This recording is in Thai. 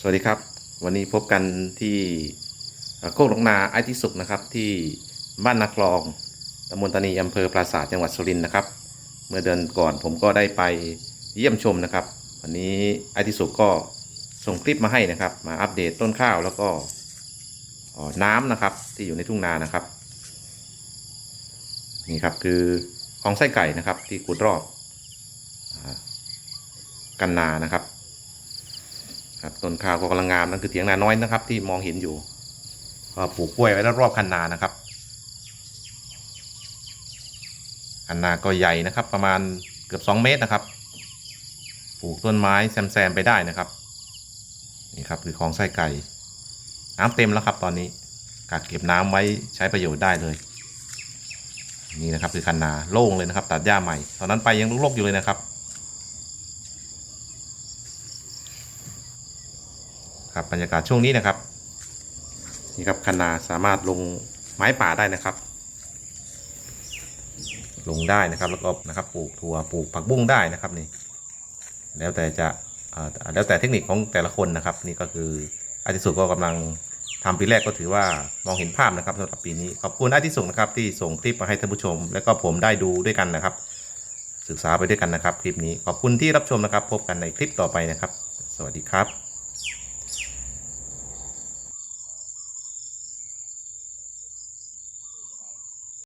สวัสดีครับ วันนี้พบกันที่โคกหลงนาไอที่สุขนะครับ ที่บ้านนาคลองตำบลตานีอำเภอปราสาทจังหวัดสุรินทร์นะครับ เมื่อเดือนก่อนผมก็ได้ไปเยี่ยมชมนะครับ วันนี้ไอที่สุขก็ส่งคลิปมาให้นะครับ มาอัปเดตต้นข้าวแล้วก็น้ำนะครับที่อยู่ในทุ่งนานะครับนี่ครับคือของไส้ไก่นะครับที่ขุดรอบกันนานะครับ ครับต้นข้าวก็กำลังงามนั่นคือเถียงนาน้อยนะครับ ที่มองเห็นอยู่ก็ปลูกกล้วยไว้รอบๆคันนานะครับคันนาก็ใหญ่นะครับ ประมาณเกือบ 2 เมตรนะครับ ปลูกต้นไม้แซมๆไปได้นะครับนี่ครับคือของไส้ไก่น้ำเต็มแล้วครับตอนนี้กักเก็บน้ำไว้ใช้ประโยชน์ได้เลยนี่นะครับคือคันนาโล่งเลยนะครับ ตัดหญ้าใหม่ตอนนั้นไปยังรกๆอยู่เลยนะครับ ครับบรรยากาศช่วงนี้นะครับนี่ครับคันนาสามารถลงไม้ป่าได้นะครับ ลงได้นะครับแล้วก็นะครับปลูกถั่วปลูกผักบุ้งได้นะครับนี่แล้วแต่จะเอ่อแล้วแต่เทคนิคของแต่ละคนนะครับ นี่ก็คืออาทิสุก็กำลังทำปีแรกก็ถือว่ามองเห็นภาพนะครับสำหรับปีนี้ขอบคุณอาทิสุนะครับที่ส่งคลิปมาให้ท่านผู้ชม และก็ผมได้ดูด้วยกันนะครับ ศึกษาไปด้วยกันนะครับ คลิปนี้ขอบคุณที่รับชมนะครับ พบกันในคลิปต่อไปนะครับ สวัสดีครับ